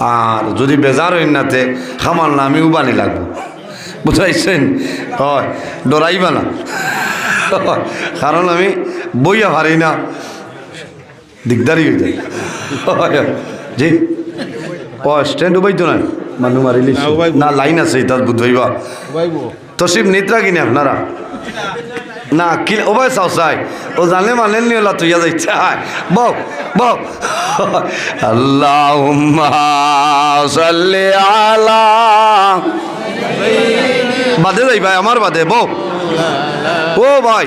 আর যদি বেজার হইন নাতে খামার না আমি বানি লাগবো। বুঝাইছেন? হয় ডরাইবা না। কারণ আমি বইয়া পারি না। দিগদারি হয়ে যায়। জি। ও স্ট্যান্ড উবাইতো না? মানুষ মারিলি না লাইন আছে তার বুঝবাইবা তসিব নিত্রা কিনে আপনারা? না কি ওবাই চাও চাই। ও জানে মানে নিয়ে লা তুইয়া যাইছে হায়। সাল্লি আলা। বাদে যাই ভাই, আমার বাদে, বউ। ও ভাই,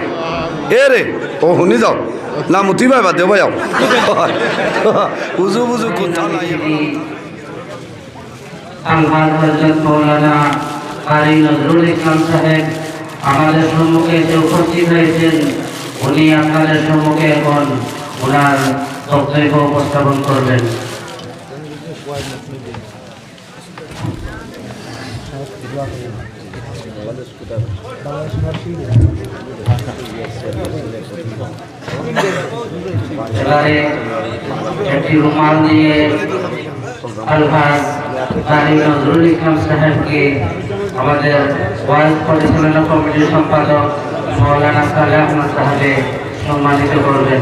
এ রে, ও শুনি যাও। না, মুতি ভাই বাদে ভাই বুঝু বুঝু, কোথা নাই। কারি নজরুল ইসলাম সাহেব আমাদের সম্মুখে যে উপস্থিত হয়েছেন। উনি আপনাদের সম্মুখে এখন ওনার বক্তব্য উপস্থাপন করবেন। একটি রুমাল দিয়ে আলহাজ কারি নজরুল ইসলাম সাহেবকে আমাদের ওয়াইজ পরিচালনা কমিটির সম্পাদক মৌলানা সালে আহমদ সাহেবে সম্মানিত করবেন।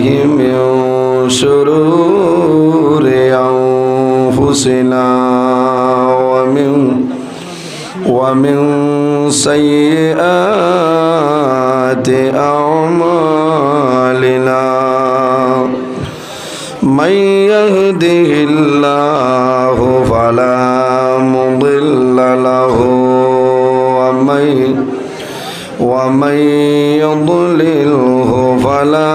من شرور أنفسنا ومن ومن سيئات أعمالنا. من يهده الله فلا مضل له ومن ومن يضلله فلا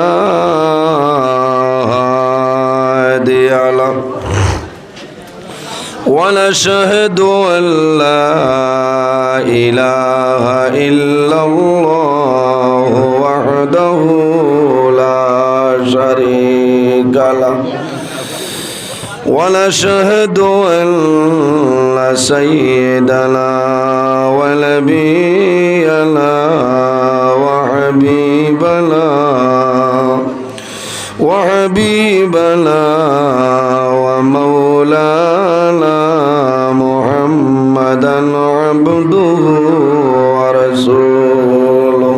هادي له ونشهد أن لا إله إلا الله وحده لا شريك له. ونشهد أن سيدنا ونبينا وحبيبنا وحبيبنا ومولانا محمدا عبده ورسوله.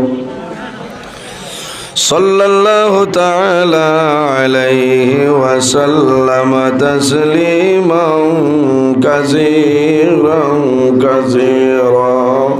صلى الله تعالى عليه وسلم تسليما كثيرا كثيرا.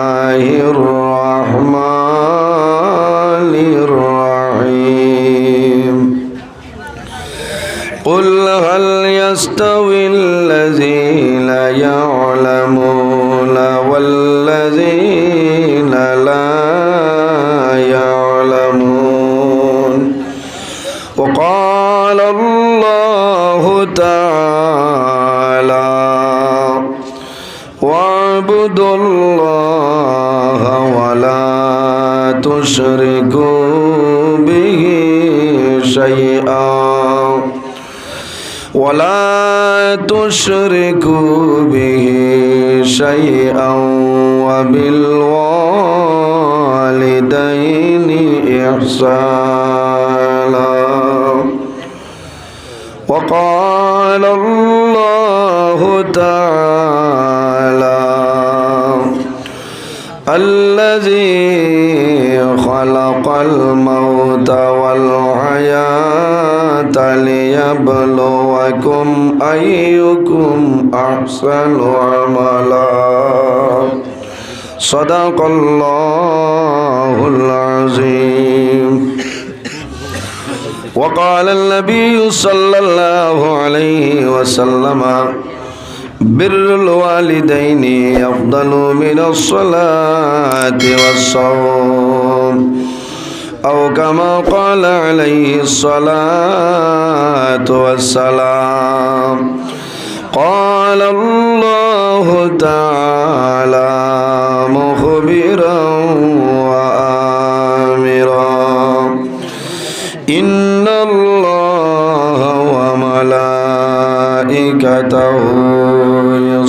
يستوي الذين يعلمون والذين لا يعلمون وقال الله تعالى واعبدوا الله ولا تشركوا به شيئا ولا تشركوا به شيئا وبالوالدين إحسانا. وقال الله تعالى الذي خلق الموت والحياة ليبلوكم أيكم أحسن عملا. صدق الله العظيم. وقال النبي صلى الله عليه وسلم بر الوالدين أفضل من الصلاة والصوم أو كما قال عليه الصلاة والسلام قال الله تعالى مخبرا وآمرا إن الله وملائكته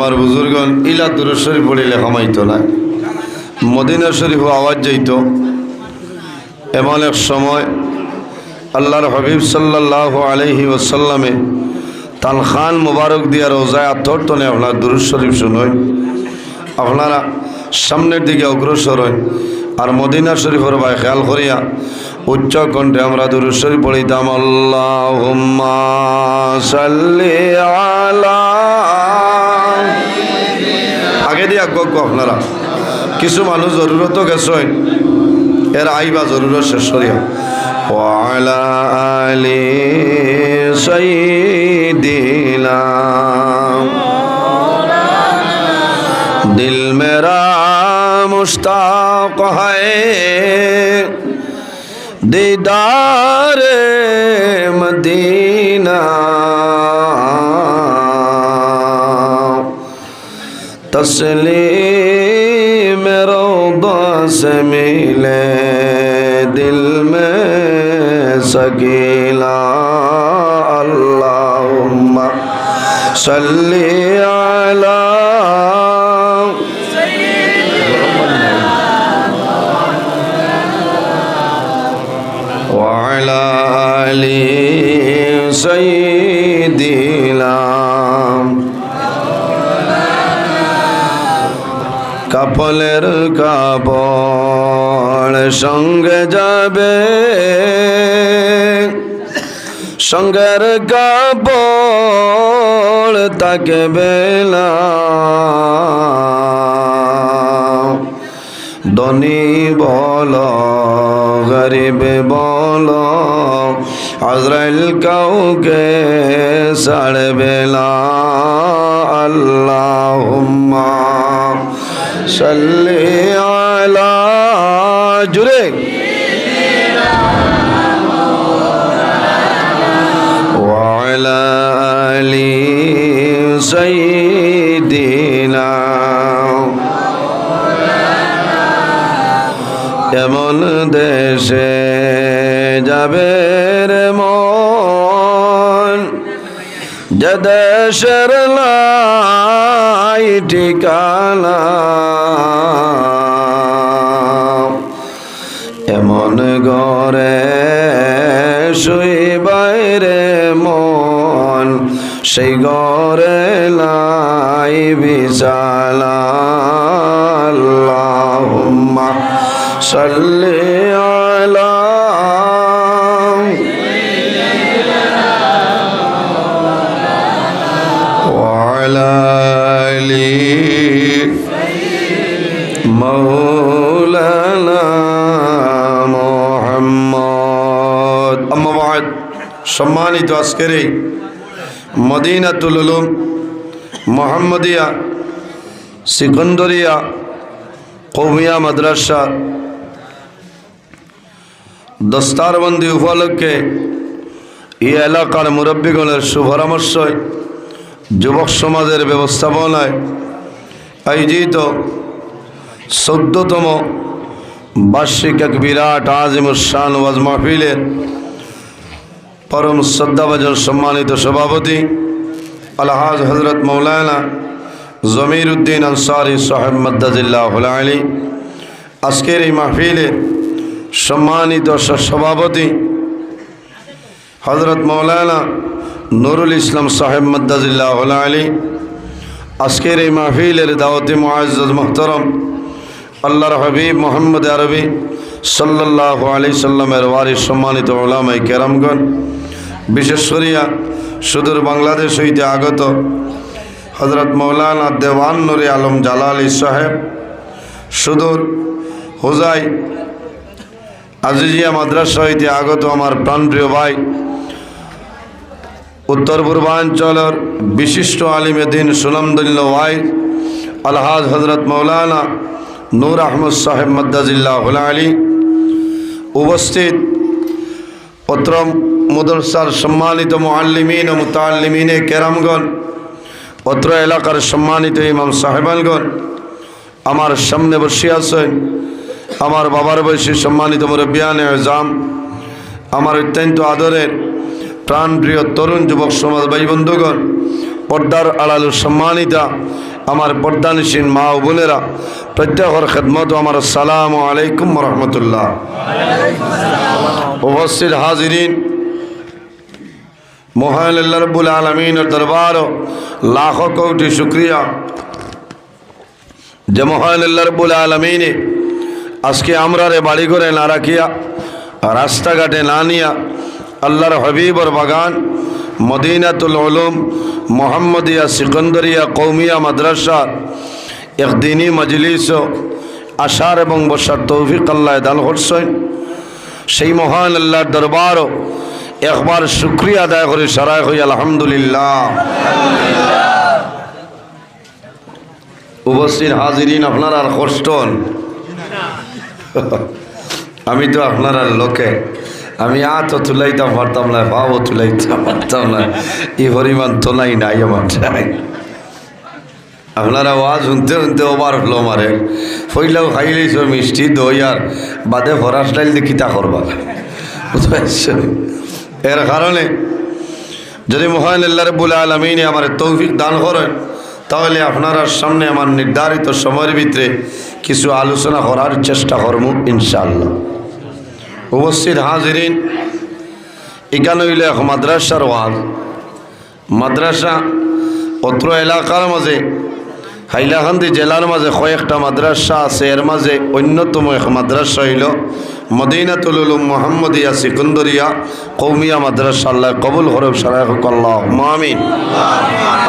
আমার বুজুর্গন ইলা দুরুদ শরীফ পড়িলে কমাইতো না। মদিনা শরীফ আওয়াজ যাইত। এমন এক সময় আল্লাহর হাবিব সাল্লাহ আলহি ওসাল্লামে তাল খান মুবারক দিয়া রোজায় আত্মর্তনে আপনার দুরুদ শরীফ শুনই আপনারা সামনের দিকে অগ্রসর হয় আর মদিনা শরীফের ভাই খেয়াল করিয়া উচ্চ কণ্ঠে আমরা দুরুদ শরীফ পড়িতাম আল্লাহ আলা এডি আজ্ঞ আপনারা। কিছু মানুষ জরুরতও গেছেন এর আইবা জরুরত শেষ করিয়া وعلى آل سيدنا دل میرا تسلیم روضا سے ملے دل میں سکیلا اللہم صلی اللہ কাপলের কাপড় সঙ্গে যাবে। সঙ্গের কাপড় তাকে বেলা। ধনী বল, গরিব বল, আজরাইল কাউকে ছাড়বে না। আল্লাহুম্মা সাল্লি আলা জুরে وعلى آل سيدنا এমন দেশে যাবে রে মন যে দেশের লাই ঠিকানা। এমন ঘরে শুই বাইরে মন সেই ঘরে লাই বিশালা সাল্লি সম্মানিত আজকের এই মদিনাতুল উলুম মোহাম্মদিয়া সিকন্দরিয়া কৌমিয়া মাদ্রাসা দস্তারবন্দি উপলক্ষে এই এলাকার মুরব্বীগণের সুপরামর্শয় যুবক সমাজের ব্যবস্থাপনায় আয়োজিত চোদ্দতম বার্ষিক এক বিরাট আজিমুসান ওয়াজ মাহফিলের পরম শ্রদ্ধাভাজন সম্মানিত সভাপতি, আলহাজ হজরত মৌলানা জমির উদ্দিন আনসারি সাহেব মদ্দাজিল্লাহ আলী। আজকের এই মাহফিলে সম্মানিত সভাপতি হজরত মৌলানা নুরুল ইসলাম সাহেব মদ্দাজিল্লাহ আলী। আজকের এই মাহফিলের দাওয়াতি মুআজ্জ মোহতরম আল্লাহর হাবিব মোহাম্মদ আরবি সাল্লাহ আলি সাল্লামের ওয়ারিস সম্মানিত ওলামাই কেরামগণ বিশেষ করিয়া সুদূর বাংলাদেশ হইতে আগত হজরত মৌলানা দেওয়ান নুরে আলম জালালি সাহেব, সুদূর হোজাই আজিজিয়া মাদ্রাসা হইতে আগত আমার প্রাণপ্রিয় ভাই, উত্তর পূর্বাঞ্চলের বিশিষ্ট আলিমে দিন সুলমদুল্ল ওয়াই আলহাজ হজরত মৌলানা নূর আহমদ সাহেব মদ্দাজিল্লাহ আলী, উপস্থিত পত্র মদরসার সম্মানিত মুআল্লিমিন ও মুতাল্লিমিনে কেরামগণ, অত্র এলাকার সম্মানিত ইমাম সাহেবানগণ, আমার সামনে বসে আছেন আমার বাবার বয়সী সম্মানিত মুরব্বিয়ানে জাম আমার অত্যন্ত আদরের প্রাণপ্রিয় তরুণ যুবক সমাজ ভাই বন্ধুগণ, পর্দার আড়ালু সম্মানিতা, আমার পর্দানিসীন মা ও বোনেরা, প্রত্যেকর খেদমত আমার সালাম আলাইকুম রহমতুল্লাহ। উপস্থিত হাজিরিন মহান আল্লাহ রব্বুল আলমিনের দরবার লাখো কোটি শুক্রিয়া। যে মহান আল্লাহ রব্বুল আলমিনে আজকে আমরা রে বাড়ি করে না রাখিয়া, রাস্তাঘাটে না নিয়া আল্লাহর হবিবর বাগান, মদিনাতুল উলুম, মোহাম্মদিয়া সিকন্দরিয়া কৌমিয়া মাদ্রাসা একদিনই মজলিস, আশার এবং বসার তৌফিক আল্লাহ দান করছেন। সেই মহান আল্লাহর দরবারও একবার শুক্রিয়া আদায় করে সারায় হই আলহামদুলিল্লাহ। উপস্থিত হাজিরিন, আপনার আর কষ্ট হন। আমি তো আপনার আর লোকে। আমি আতো তুলাইতাম, পারতাম না, পাও তুলাইতাম, পারতাম না। এই পরিমাণ তোলাই নাই আমার আপনারা ওয়াজ শুনতে শুনতে ওবার হলো মারে ফইলাও খাইলেছ মিষ্টি, দই আর বাদে ভরা স্টাইল দিয়ে কিতা করবা? বুঝতে? এর কারণে যদি মহান আল্লাহ রব্বুল আলমিনে আমার তৌফিক দান করেন, তাহলে আপনার সামনে আমার নির্ধারিত সময়ের ভিতরে কিছু আলোচনা করার চেষ্টা করব ইনশাআল্লাহ। উপস্থিত হাজিরিন, এখানে হইলে এক মাদ্রাসার ওয়াজ। মাদ্রাসা অত্র এলাকার মাঝে, হাইলাকান্দি জেলার মাঝে কয়েকটা মাদ্রাসা আছে, এর মাঝে অন্যতম এক মাদ্রাসা হইল মদিনাতুল মোহাম্মদিয়া সিকুন্দরিয়া কৌমিয়া মাদ্রাসা, আল্লাহ কবুল হরব সারাই আল্লাহ মামিন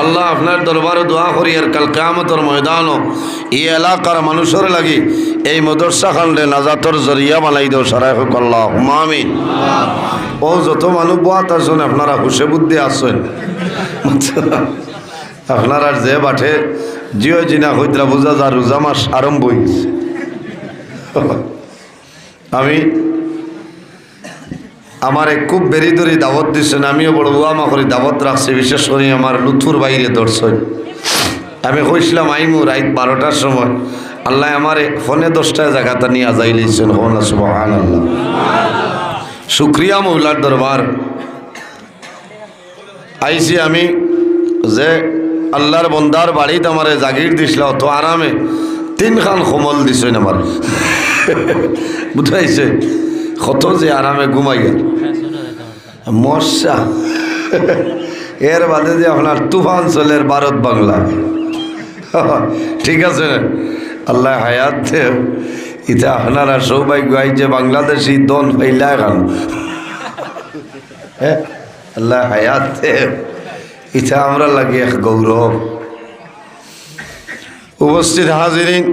আল্লাহ আপনার দরবারে দোয়া করি, আর কাল কামতর ময়দানও এই এলাকার মানুষের লাগি এই মদরসা খানলে নাজাতর জরিয়া বানাই দেও হোক মামিন ও, যত মানুষ বাত আছেন, আপনারা হুসে বুদ্ধি আছেন। আপনার যে বাঠে জিও জিনা হইতরা বোঝা যা রোজা মাস আরম্ভ হয়েছে আমি আমারে খুব বেরি ধরে দাবত দিচ্ছেন আমিও বড় উয়ামা করে দাবত রাখছি, বিশেষ করে আমার লুথুর বাইরে দর্শন। আমি কইছিলাম, আইমু রাত বারোটার সময়। আল্লাহ আমারে ফোনে দশটায় জায়গাটা নিয়ে যাই লিখছেন হন সুবহান আল্লাহ শুক্রিয়া মহিলার দরবার। আইছি আমি যে আল্লাহর বন্দার বাড়িতে আমারে জাগির দিছিল, অত আরামে তিনখান সমল দিছেন আমার। বুঝাইছে কত যে আরামে ঘুমাইয়া মশা। এর বাদে যে আপনার তুফান চলের ভারত বাংলা। ঠিক আছে? আল্লাহ হায়াত দেব ইতে আপনারা সৌভাগ্য যে বাংলাদেশি দন পাইলা এখন। হ্যাঁ? আল্লাহ হায়াত দেব ইতে আমরা লাগে এক গৌরব। উপস্থিত হাজিরিন।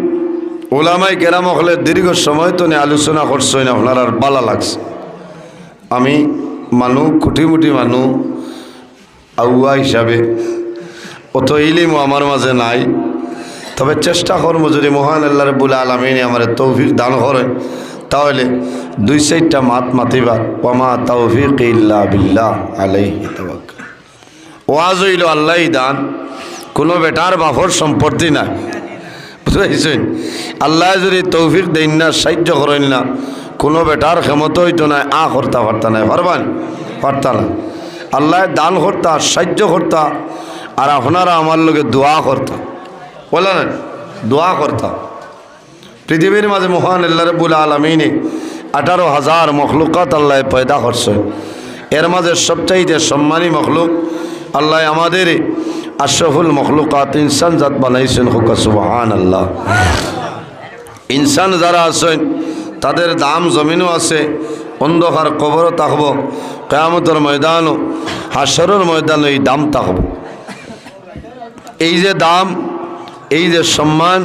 ওলামাই কেরাম হলে দীর্ঘ সময় তো নিয়ে আলোচনা না আপনার আর বালা লাগছে। আমি মানুষ খুঁটি মুটি মানুষ আউয়া হিসাবে, অত ইলিমও আমার মাঝে নাই। তবে চেষ্টা করব যদি মহান আল্লাহ রবুল আলমিনে আমার তৌফিক দান করে, তাহলে দুই সাইডটা মাত মাতিবা। ওমা তৌফিক ইল্লা বিল্লাহ আলাই ওয়াজ হইল আল্লাহ দান, কোনো বেটার বাফর সম্পত্তি নাই। বুঝতে আল্লাহ যদি তৌফিক দেন না, সাহায্য করেন না, কোনো বেটার ক্ষমত হইতো না, আ করতা পারতা নাই। পারবান? পারতা না। আল্লাহ দান করতা, সাহায্য করতা, আর আপনারা আমার লোকে দোয়া করতা। বলে না দোয়া করতা। পৃথিবীর মাঝে মহান আল্লাহ রবুল আলমিনে আঠারো হাজার মখলুকাত আল্লাহ পয়দা করছে এর মাঝে সবচাইতে সম্মানী মখলুক আল্লাহ আমাদের আশরফুল মখলুকাত ইনসান জাত বানাইছেন হুকা সুবাহান আল্লাহ ইনসান যারা আছেন, তাদের দাম জমিনও আছে, অন্ধকার কবরও থাকব, কেয়ামতের ময়দানও, হাসরের ময়দানও এই দাম থাকব। এই যে দাম, এই যে সম্মান,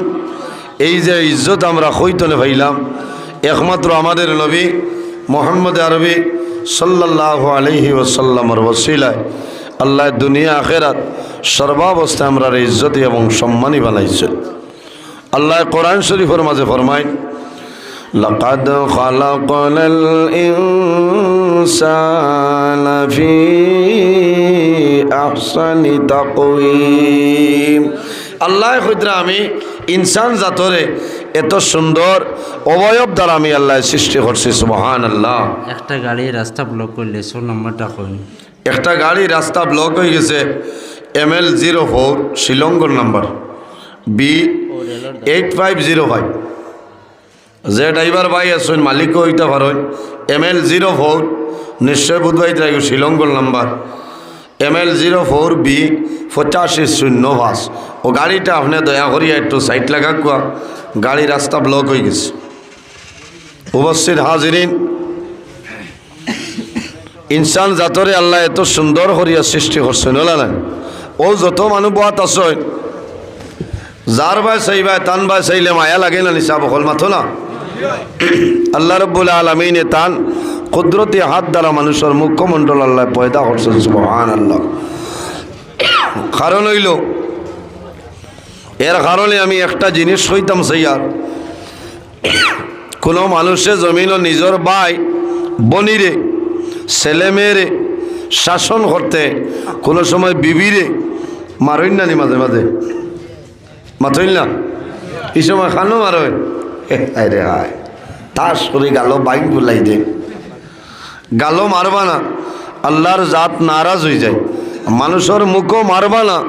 এই যে ইজ্জত আমরা হইতনে ভাইলাম একমাত্র আমাদের নবী মোহাম্মদ আরবি সাল্লাহ আলহি ওসাল্লামর ওসিলায়। আল্লাহ দুনিয়া আখেরাত সর্বাবস্থায় আমরা ইজ্জতি এবং সম্মানই বানাইছে আল্লাহ কোরআন শরীফের মাঝে ফরমায় لقد خلقنا الإنسان في أحسن تقويم আল্লাহ খুদ্রা আমি ইনসান জাতরে এত সুন্দর অবয়ব দ্বারা আমি আল্লাহ সৃষ্টি করছি সুবহান আল্লাহ একটা গাড়ি রাস্তা ব্লক করলে সো নম্বরটা কইন একটা গাড়ি রাস্তা ব্লক হয়ে গেছে, M L zero four শিলঙ্গর number, B eight five zero five. যে ড্রাইভার ভাই আসুন মালিকও হইতে পারেন এম এল জিরো ফোর, নিশ্চয় বুধবাই থাকবে শিলঙ্গর number. M L zero four, B পঁচাশি শূন্য পাঁচ ও গাড়িটা আপনি দয়া করিয়া একটু সাইড লাগা কুয়া গাড়ি রাস্তা ব্লক হয়ে গেছে। উপস্থিত হাজিরিন। ইনসান জাতরে আল্লাহ এত সুন্দর করিয়া সৃষ্টি করছেন ওলা না? ও যত মানুষ বাত আসয় যার বাই চাইবাই তান বাই চাইলে মায়া লাগে না নিচা বকল মাথো না? আল্লাহ রব্বুল আলমিনে তান কুদরতি হাত দ্বারা মানুষের মুখ্যমণ্ডল আল্লাহ পয়দা করছেন সুবহান আল্লাহ কারণ হইল এর কারণে আমি একটা জিনিস কইতাম সেইয়ার কোনো মানুষে জমিন নিজের বাই বনিরে ছেলে মেয়েরে শাসন করতে কোনো সময় বিবিরে মারইন না নি মাঝে মাঝে। মাথইন না? এই সময় খানো মারইন আরে হায় তাস করে গাল বাইক বুলাই দে। গালো মারবা না। আল্লাহর জাত নারাজ হয়ে যায়। মানুষের মুখও মারবা না।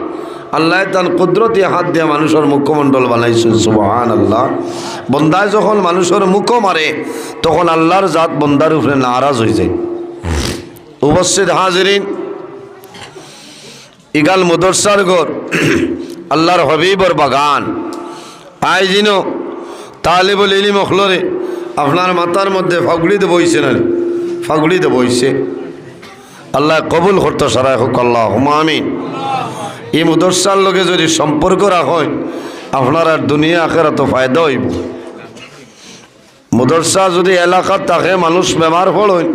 আল্লাহ তার কুদরতি হাত দিয়ে মানুষের মুখমণ্ডল বানাইছেন সুবহান আল্লাহ বন্দায় যখন মানুষের মুখও মারে, তখন আল্লাহর জাত বন্দার উপরে নারাজ হয়ে যায়। উপস্থিত হাজিরিন, ইগাল মুদরসার ঘর, আল্লাহর হবিবর বাগান। আই জিন, তালিবুল ইলিম অখলরে আপনার মাথার মধ্যে ফাগুড়িতে বইছে না ফাগুড়িতে বইছে আল্লাহ কবুল করতো সারাই হোক আল্লাহ হুমামিন এই মুদরসার লোকে যদি সম্পর্ক রাখেন আপনার আর দুনিয়া আখের তো ফায়দা হইব। মুদরসা যদি এলাকাত থাকে, মানুষ বেমার পড়েন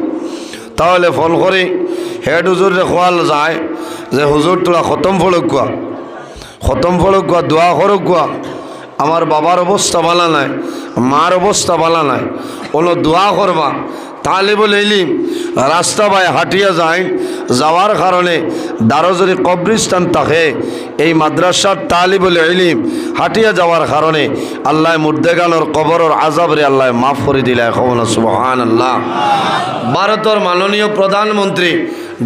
তাহলে ফোন করে হেড হুজুরে খোয়াল যায় যে হুজুর তোরা খতম ফলক কোয়া খতম ফলক কোয়া দোয়া ফরক কোয়া আমার বাবার অবস্থা ভালো নাই মার অবস্থা ভালো নাই। কোনো দোয়া করবা তালিবুল ইলিম, রাস্তা বাই হাঁটিয়া যায়, যাওয়ার কারণে দারো যদি কবরিস্তান থাকে। এই মাদ্রাসার তালিবুল ইলিম হাঁটিয়া যাওয়ার কারণে আল্লাহ মুর্দেগানোর কবরের আজাবরে আল্লাহ মাফ করে দিলে এখন সুবহান আল্লাহ ভারতের মাননীয় প্রধানমন্ত্রী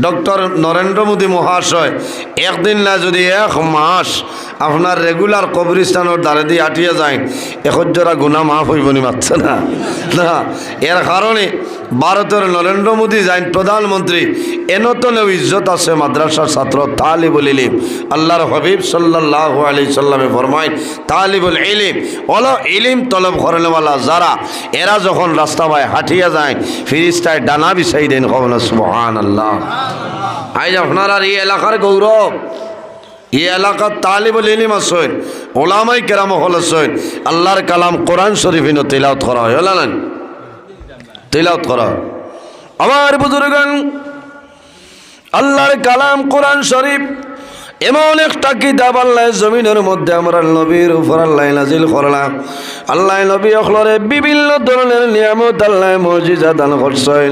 ডক্টর নরেন্দ্র মোদী মহাশয় একদিন না যদি এক মাস আপনার রেগুলার কবরিস্তানের দ্বারে দিয়ে আটিয়ে যায় একজোড়া গুণা মাফ হইব নি, মারছে না। না, এর কারণে ভারতের নরেন্দ্র মোদী যাইন প্রধানমন্ত্রী এনতনেও ইজ্জত আছে মাদ্রাসার ছাত্র, তালিবুল ইলিম। আল্লাহর হবিব সাল্লাহ আলি সাল্লামে ফরমাই তালিবুল ইলিম অল ইলিম তলব করেনওয়ালা যারা, এরা যখন রাস্তা বাই হাঁটিয়া যায়, ফিরিস্তায় ডানা বিছাই দেন কখন সুবহান আল্লাহ আজ আপনার এই এলাকার গৌরব। এই এলাকার তালিবুল ইলিম আসেন ওলামাই কেরাম হল আসেন আল্লাহর কালাম কোরআন শরীফিন তেলাওত করা হয়, হল না? তেলাওত করা আমার বুজুর্গান আল্লাহর কালাম কোরআন শরীফ এমন একটা কিতাব আল্লাহ জমিনের মধ্যে আমরা নবীর উপর আল্লাহ নাজিল করলাম আল্লাহ নবী অখলরে বিভিন্ন ধরনের নিয়ামত আল্লাহ মসজিদা দান করছেন।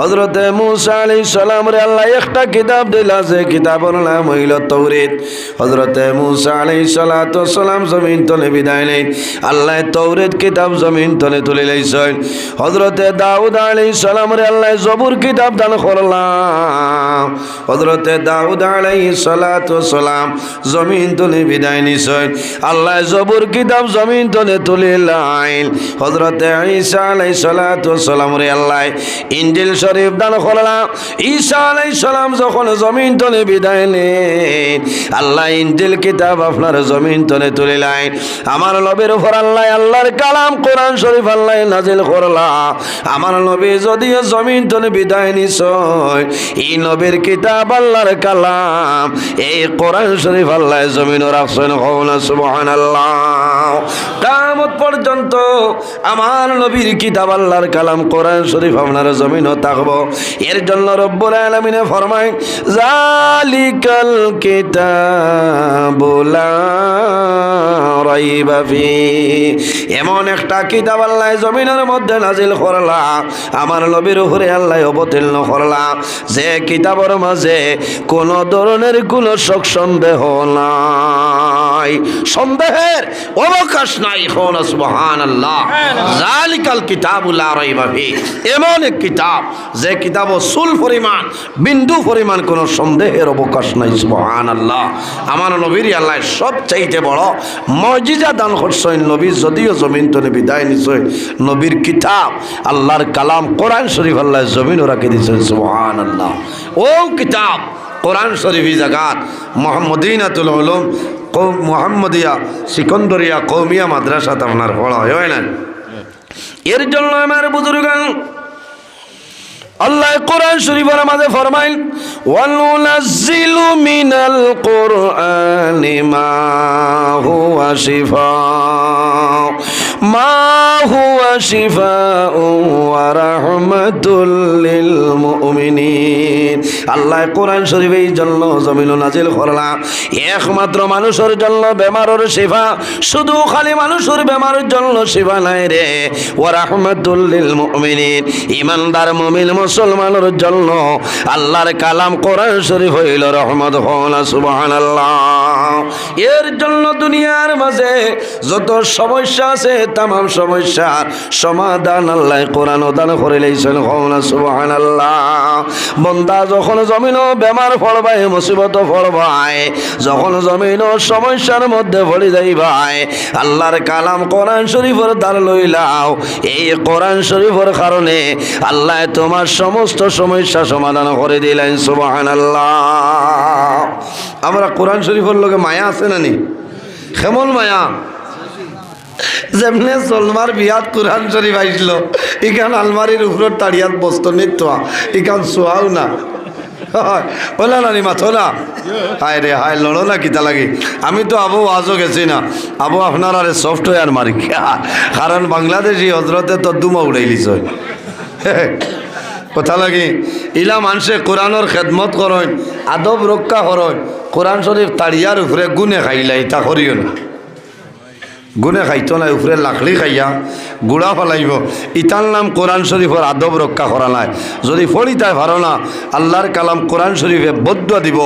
হজরতে মুসা আলী সালাম রে আল্লাহ একটা কিতাব দিলা, যে কিতাবর নাম হইল তৌরিত হজরতে মুসা আলী সালাত সালাম জমিন তলে বিদায় নেই আল্লাহ তৌরিত কিতাব জমিন তলে তুলে লাইছেন। হজরতে দাউদ আলী সালাম রে আল্লাহ জবুর কিতাব দান করলাম হজরতে দাউদ আলাই সালাত সালাম জমিন তুলে বিদায় নিছেন আল্লাহ জবুর কিতাব জমিন তুলে তুলে লাইন হজরতে ঈসা আলাই সালাত সালাম রে আল্লাহ ইঞ্জিল শরীফ দান করলাম। ঈসা আলাই সালাম যখন জমিন তুলে বিদায় নেন আল্লাহ ইঞ্জিল কিতাব আপনার জমিন তুলে তুলে লাইন আমার নবীর উপর আল্লাহ, আল্লাহর কালাম কোরআন শরীফ আল্লাহ নাজিল করলা। আমার নবী যদিও জমিন তুলে বিদায় নিছয় এই নবীর কিতাব আল্লাহর কালাম, এই কোরআন শরীফ আল্লাহ জমিন রাখছেন হওনা সুবহান কামত পর্যন্ত আমার নবীর কিতাব আল্লাহর কালাম কোরআন শরীফ আপনার জমিনও থাকব। এর জন্য রব্বুল আলমিনে ফরমায়, জালিকাল কিতাবুলা রাইবা ফি। এমন একটা কিতাব আল্লাহ জমিনের মধ্যে নাজিল করলা, আমার নবীর উপরে আল্লাহ অবতীর্ণ করলা। যে কিতাবের মাঝে কোন ধরনের কোনো শোক সন্দেহ নাই। সন্দেহের অবকাশ নাই হন সুবহান আল্লাহ জালিকাল কিতাবুল্লাহ রাইবা ফি। এমন এক কিতাব যে কিতাব সুল পরিমাণ বিন্দু পরিমাণ কোনো সন্দেহের অবকাশ নাই সুবহান আল্লাহ আমার নবীর আল্লাহ সব চাইতে বড় মজিজা দান করছেন নবী যদিও জমিন তনে বিদায় নিশ্চয় নবীর কিতাব আল্লাহর কালাম কোরআন শরীফ আল্লাহ জমিনও রাখি দিয়েছেন সুবহান আল্লাহ ও কিতাব কোরআন শরীফি জাগাত মোহাম্মদিনাতুল উলুম মোহাম্মদিয়া, সিকন্দরিয়া, কৌমিয়া মাদ্রাসা আপনার পড়া হয় না এর জন্য আমার বুজুর্গ আল্লাহ কোরআন শরীফের মাঝে ফরমাইল ওয়ানুনাজ্জিলু মিনাল কোরআনি মা হুয়া শিফা। হুয়া শিফা ওয়া রাহমাতুল লিল আল্লাহ কোরআন শরীফ এই জন্য জমিন নাজিল করলাম। একমাত্র মানুষের জন্য বেমারের শিফা, শুধু খালি মানুষের বেমারের জন্য শিফা নাই রে। ও রাহমাতুল লিল মুমিনিন। ইমানদার মুমিন মুসলমানের জন্য আল্লাহর কালাম কোরআন শরীফ হইল রহমত হন সুবহানাল্লাহ। এর জন্য দুনিয়ার মাঝে যত সমস্যা আছে তাম সমস্যার সমাধান আল্লাহ কোরআন দান করে লইছেন হন সুবহানাল্লাহ। বন্দা যখন জমিন বেমার ফলবাই মুসিবত ফলবাই যখন জমিন সমস্যার মধ্যে পড়ে যাই ভাই, আল্লাহর কালাম কোরআন শরীফের দ্বার লইলাও। এই কোরআন শরীফের কারণে আল্লাহ তোমার সমস্ত সমস্যা সমাধান করে দিলেন সুবাহান আল্লাহ আমরা কোরআন শরীফের লোকে মায়া আছে না নি কেমন মায়া? যেমনে সলমার বিয়াত কোরআন শরীফ আইসল, ইখান আলমারির উপর তাড়িয়াত বস্ত নিত ইখান সোয়াও না। ওলা নানি মাথো না হায় রে, হায়, লড়ো না কিতা লাগে। আমি তো আবু আজও গেছি না। আবু আপনার আরে সফটওয়্যার মারি। কারণ বাংলাদেশি হজরতে তো দুমা উড়াই লিছ। কথা লাগে, ইলা মানুষে কোরআনের খেদমত করেন আদব রক্ষা করেন কোরআন শরীফ তাড়িয়ার উপরে গুনে খাইলাই তা করিও না। গুনে খাইতো না উপরে লাকড়ি খাইয়া গুড়া ফলাইব। ইতার নাম কোরআন শরীফের আদব রক্ষা করা নাই। যদি ফড়িতায় ভালো না আল্লাহর কালাম কোরআন শরীফে বদ্ধ দিব।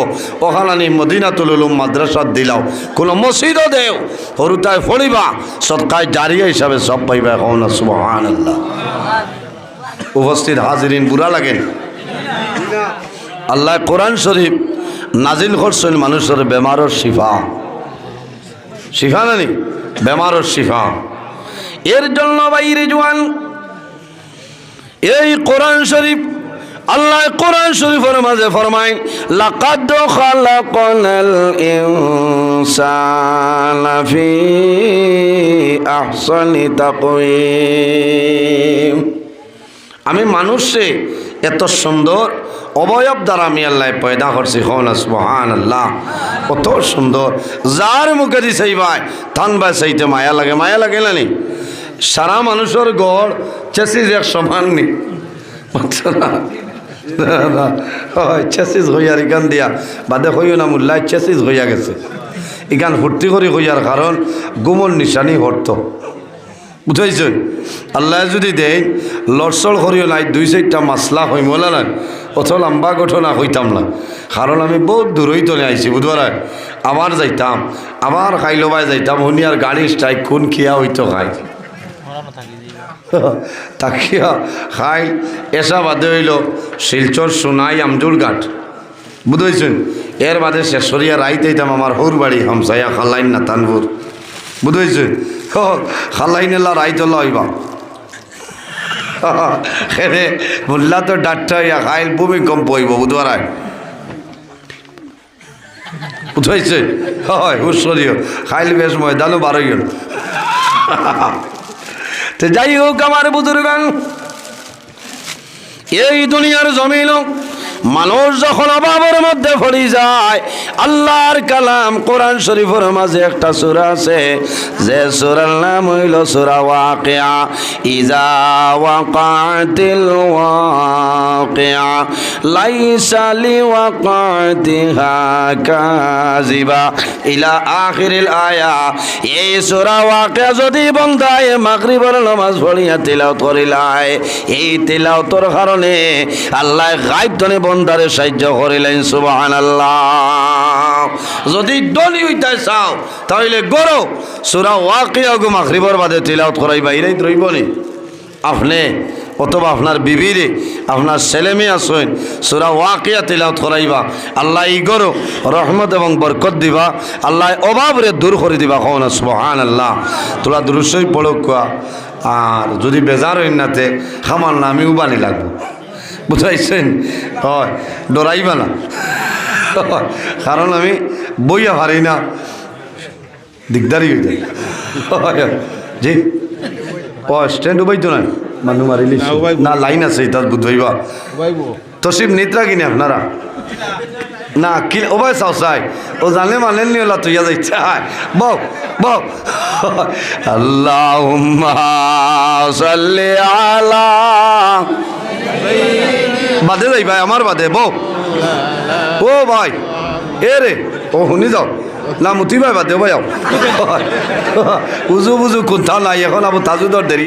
ওখানানি মদিনা তুলুম মাদ্রাসাত দিলাও কোনো মসজিদও দেও। হরুতায় ফড়িবা সৎকায় জারিয়া হিসাবে সব পাইবা এখন সুবহান আল্লাহ উপস্থিত হাজিরিন বুড়া লাগেন আল্লাহ কোরআন শরীফ নাজিল করছেন মানুষের বেমারের শিফা। শিফা নানি বেমারের শিফা। এর জন্য বাইরে জোয়ান এই কোরআন শরীফ, আল্লাহ কোরআন শরীফের মাঝে ফরমায়, লাকাদ খালাকনাল ইনসানা ফি আহসানি আমি মানুষে এত সুন্দর অবয়ব দ্বারা আমি আল্লাহ পয়দা করছি হন সুবহান আল্লাহ কত সুন্দর। যার মুখে দিছে ভাই, থান ভাই সেইতে মায়া লাগে মায়া লাগে না নি? সারা মানুষের গড় চেসিস এক সমান নি? চেসিস হইয়ার ইকান দিয়া। বাদে হইও না মুল্লাই চেসিস হইয়া গেছে। ইকান ফুর্তি করি হইয়ার কারণ গুমর নিশানি হরত। বুঝাইছেন? আল্লাহ যদি দেয় লড়সড় করিও নাই, দুই চারটা মাসলা হই মলা নাই অত লম্বা ঘটনা হইতাম না। কারণ আমি বহুত দূরই তলে আইছি বুধবার আবার যাইতাম আবার খাইলবাই যাইতাম শুনিয়ার গাড়ি স্ট্রাইক কোন খিয়া হইতো খাই তাকিয়া খাই এসা বাদে হইল শিলচর সোনাই আমজুল ঘাট। বুঝেছেন এর বাদে শেষরিয়া রাইতে হইতাম আমার হৌর বাড়ি হামসাইয়া খালাইন না তানপুর বুঝেছেন খালাইন এলা রাইতলা হইবা। খেলে মোল্লা তো ডাক্তার, ইয়া খাইল ভূমিকম্প হইব বুধবার বুঝাইছে? হয় হুশ্বরীয় খাইল বেশ ময়দানও বারো গেল তো যাই হোক আমার বুজুর্গান, এই দুনিয়ার জমিন মানুষ যখন অভাবের মধ্যে পড়ি যায়, আল্লাহর কালাম কোরআন শরীফের মাঝে একটা সুরা আছে, যে সুরার নাম হইল সুরা ওয়াকিয়া। ইজা ওয়াকাতিল ওয়াকিয়া, লাইসা লিওয়াকাতিহা কাযিবা। ইলা আখিরিল আয়া, এই সুরা ওয়াকিয়া যদি বন্দায় মাগরিবের নামাজ পড়িয়া তিলাওয়াত করিলাই এই তিলাওয়াতর কারণে আল্লাহ গাইব তনে বন্দারে সাহায্য করিলেন, সুবহানাল্লাহ। যদি ডলি হইতে চাও, তাহলে গরো সুরা ওয়াকিয়া গো মাগরিবের বাদে তিলাওয়াত করাই বাইরেই রইবনি আপনি অথবা আপনার বিবিরে, আপনার ছেলে মেয়ে আসেন সুরা ওয়াকিয়া তিলাওত করাইবা, আল্লাহ ই গরো রহমত এবং বরকত দিবা, আল্লাহ অভাবরে দূর করে দিবা কখন সুবহান আল্লাহ তোরা দৃশ্যই পড়ো কোয়া। আর যদি বেজার হইন নাতে খামার না আমিও বানি লাগবো। বুঝাইছেন? হয় ডরাইবা না কারণ আমি বইয়া পারি না। দিগদারি হয়ে যায়। জি। ও স্ট্যান্ড উবাই তো না। মানুষ মারিলি না লাইন আছে তার বুঝাইবা। তসিব নিত্রা কিনে আপনারা? না কি ওবাই চাও চাই। ও জানলে মানেন নি ওলা তুইয়া যাইছে হায় বউ বউ আল্লাহ সাল্লি আলা বাদে যাই ভাই আমার বাদে বউ ও ভাই এ রে ও শুনি যাও না মুতি ভাই বাদে ভাই উজু বুজু কোথাও নাই এখন আবার তাজুদর দেরি